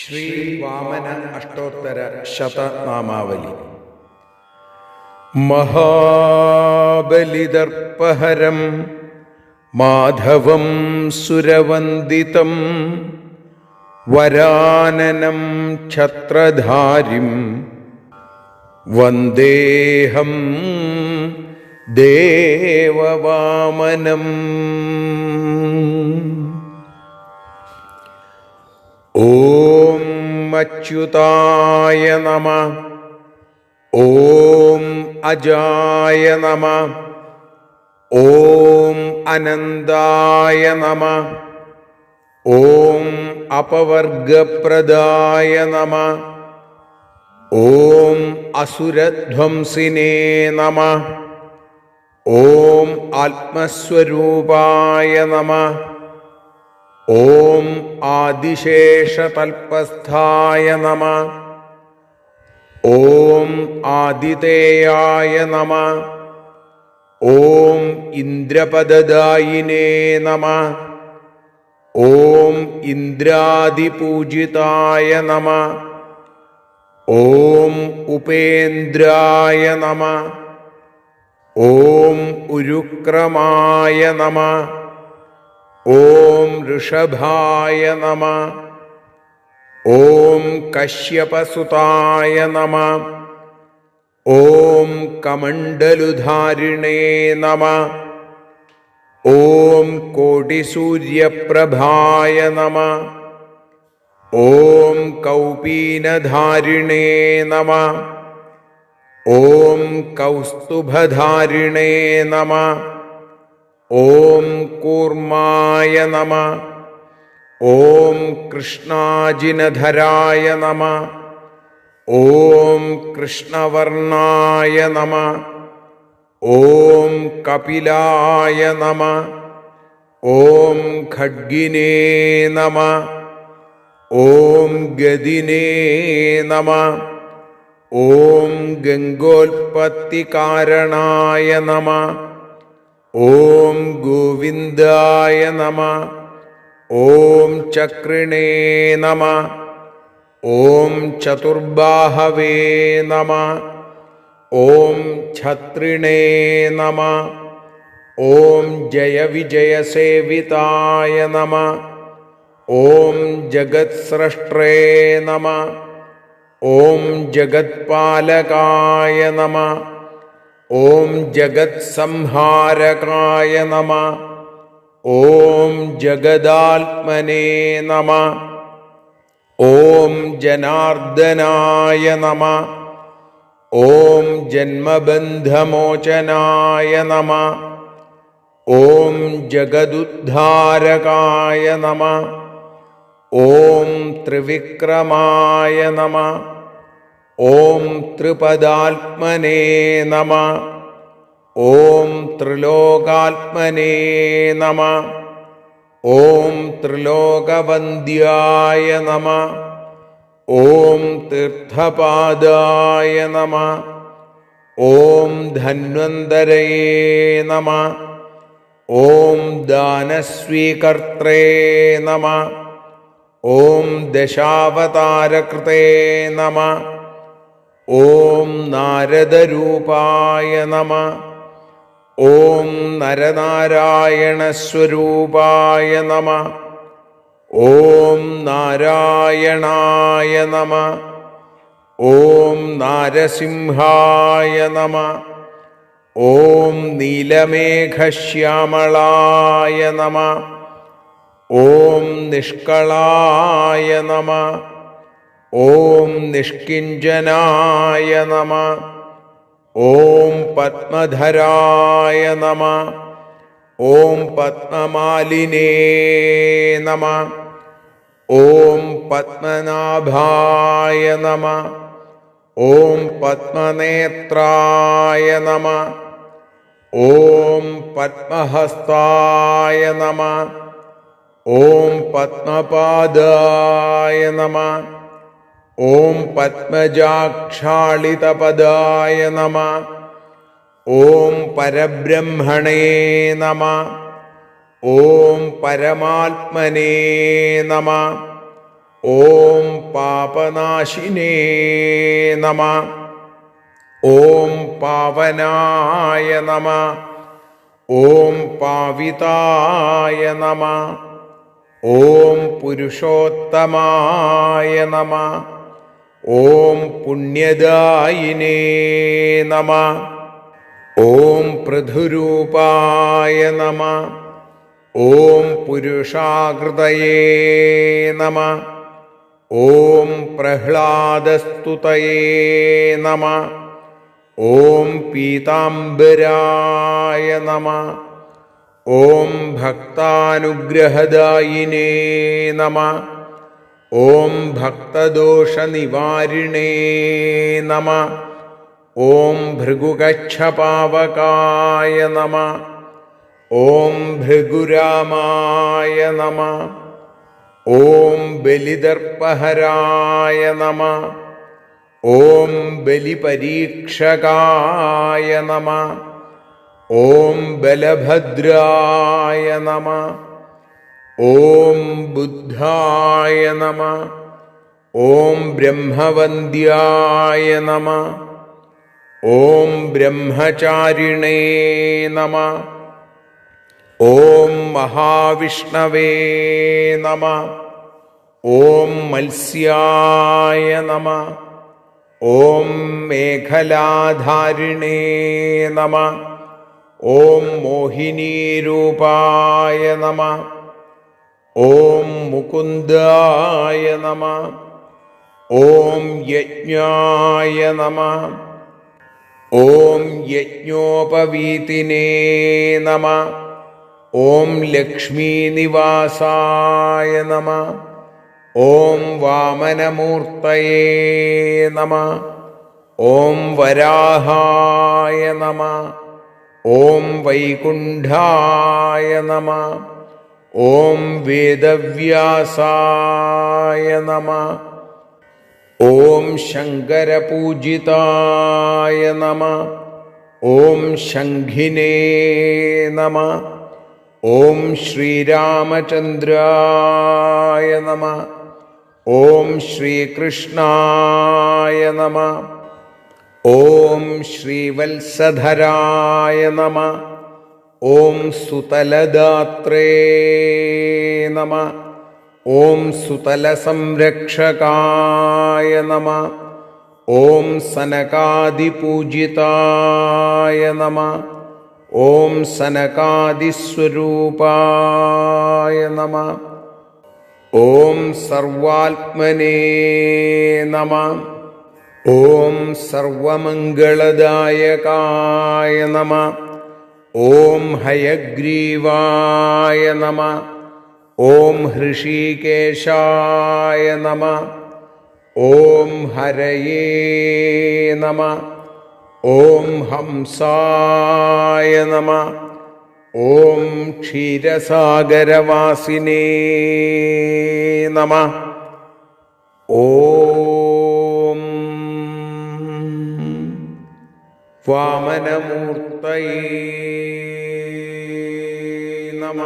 ശ്രീ വാമന അഷ്ടോത്തര ശതനാമാവലി. മഹാബലിദർപ്പഹരം മാധവം സുരവന്ദിതം വരാനനം ഛത്രധാരിം വന്ദേഹം ദേവവാമനം. ഓം അച്യുതായ നമ. ഓം അജായ നമ. ഓം അനന്തായ നമ. ഓം അപവർഗപ്രദായ നമ. ഓം അസുരധ്വംസിനേ നമ. ഓം ആത്മസ്വരൂപായ നമ. ഓം ആദിശേഷതൽപസ്ഥായ നമ. ഓം ആദിതേയായ നമ. ഓം ഇന്ദ്രപദദായിനേ നമ. ഓം ഇന്ദ്രാദിപൂജിതായ നമ. ഓം ഉപേന്ദ്രായ നമ. ഓം ഉരുക്രമായ നമ. ഓം ഋഷഭായ നമ. ഓം കശ്യപസുതായ നമ. ഓം കമണ്ഡലുധാരിണേ നമ. ഓം കോടിസൂര്യപ്രഭായ നമ. ഓം കൗപീനധാരിണേ നമ. ഓം കൗസ്തുഭധാരിണേ നമ. ഓം കൂർമായ നമ. ഓം കൃഷ്ണാജിനധരായ നമ. ഓം കൃഷ്ണവർണായ നമ. ഓം കപിലായ നമ. ഓം ഖഡ്ഗിനേ നമ. ഓം ഗതിനേ നമ. ഓം ഗംഗോൽപത്തികാരണായ നമ. ഓം ഗോവിന്ദായ നമ. ഓം ചക്രിണേ നമ. ഓം ചതുർബാഹവേ നമ. ഓം ഛത്രിണേ നമ. ഓം ജയവിജയസേവിതായ നമ. ഓം ജഗത്സ്രഷ്ട്രേ നമ. ഓം ജഗത്പാലകായ നമ. ഓം ജഗത്സംഹാരകായ നമ. ഓം ജഗദാത്മനേ നമ. ഓം ജനാർദ്ദനായ നമ. ഓം ജന്മബന്ധമോചനായ നമ. ഓം ജഗദുദ്ധാരകായ നമ. ഓം ത്രിവിക്രമായ നമ. ഓം ത്രിപദാത്മനേ നമ. ഓം ത്രിലോകാത്മനേ നമ. ഓം ത്രിലോകവന്ദ്യായ നമ. ഓം തീർത്ഥപാദായ നമ. ഓം ധന്വന്തരയേ നമ. ഓം ദാനസ്വീകർത്തേ നമ. ഓം ദശാവതാരകൃതേ നമ. ഓം നാരദരൂപായ നമ. ഓം നരനാരായണസ്വരൂപായ നമ. ഓം നാരായണായ നമ. ഓം നാരസിംഹായ നമ. ഓം നീലമേഘശ്യാമളായ നമ. ഓം നിഷ്കളായ നമ. ഓം നിഷ്കിഞ്ചനായ നമ. ഓം പത്മധരായ നമ. ഓം പത്മമാലിനേ നമ. ഓം പത്മനാഭായ നമ. ഓം പത്മനേത്രായ നമ. ഓം പത്മഹസ്തായ നമ. ഓം പത്മപാദായ നമ. ഓം പത്മജാക്ഷാളിതപദായ നമ. ഓം പരബ്രഹ്മണേ നമ. ഓം പരമാത്മനേ നമ. ഓം പാപനാശിനേ നമ. ഓം പാവനായ നമ. ഓം പാവിതായ നമ. ഓം പുരുഷോത്തമായ നമ. ഓം പുണ്യദായിനേ നമ. ഓം പൃഥുരൂപായ നമ. ഓം പുരുഷാകൃതയേ നമ. ഓം പ്രഹ്ലാദസ്തുതയേ നമ. ഓം പീതാംബരായ നമ. ഓം ഭക്താനുഗ്രഹദായിനേ നമ. ഓം ഭക്തദോഷനിവാരിണേ നമ. ഓം ഭൃഗുകച്ഛപാവകായ നമ. ഓം ഭൃഗുരാമായ നമ. ഓം ബലിദർപ്പഹരായ നമ. ഓം ബലിപരീക്ഷകായ നമ. ഓം ബലഭദ്രായ നമ. ഓം ബുദ്ധായ നമ. ഓം ബ്രഹ്മവന്ദ്യായ നമ. ഓം ബ്രഹ്മചാരിണേ നമ. ഓം മഹാവിഷ്ണവേ നമ. ഓം മത്സ്യായ നമ. ഓം മേഖലാധാരിണേ നമ. ഓം മോഹിനീരൂപായ നമ. ഓം മുകുന്ദായ നമ. ഓം യജ്ഞായ നമ. ഓം യജ്ഞോപവീതിനേ നമ. ഓം ലക്ഷ്മീനിവാസായ നമ. ഓം വാമനമൂർത്തയേ നമ. ഓം വരാഹായ നമ. ഓം വൈകുണ്ഠായ നമ. ഓം വേദവ്യാസായ നമ. ഓം ശങ്കരപൂജിതായ നമ. ഓം ശംഖിനേ നമ. ഓം ശ്രീരാമചന്ദ്രായ നമ. ഓം ശ്രീകൃഷ്ണായ നമ. ഓം ശ്രീവത്സധരായ നമ. ഓം സുതലദാത്രേ നമ. ഓം സുതലസംരക്ഷകായ നമ. ഓം സനകാദിപൂജിതായ നമ. ഓം സനകാദിസ്വരൂപായ നമ. ഓം സർവാത്മനേ നമ. ഓം സർവമംഗളദായകായ നമ. ഓം ഹയഗ്രീവായ നമ. ഓം ഹൃഷീകേശായ നമ. ഓം ഹരയേ നമ. ഓം ഹംസായ നമ. ഓം ക്ഷീരസാഗരവാസിനേ നമ. ഓം വാമനമൂർത്തയേ നമ